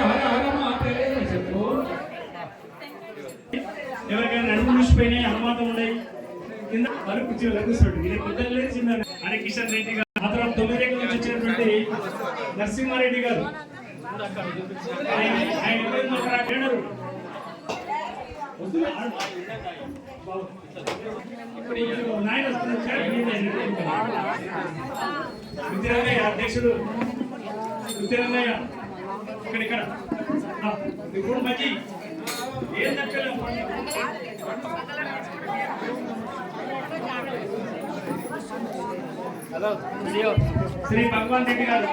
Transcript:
హర హర చెప్పు ఎవరికైనా నడుము మూసిపోయినాయి అనుమానం ఉన్నాయి. కింద వాళ్ళు కూర్చోవాలి కూర్చోండి ఇది పెద్దలు లేదు చిన్న అని కిషన్ రెడ్డి గారు. ఆ తర్వాత తొమ్మిది నుంచి వచ్చినటువంటి నరసింహారెడ్డి గారు. ఆయన ఆయన విద్యారంగయ్య అధ్యక్షుడు విద్యారంగయ్య ఇక్కడ ఇక్కడ. ఇప్పుడు మంచి ఏం దక్కలేదు శ్రీ భగవాన్ రెడ్డి గారు.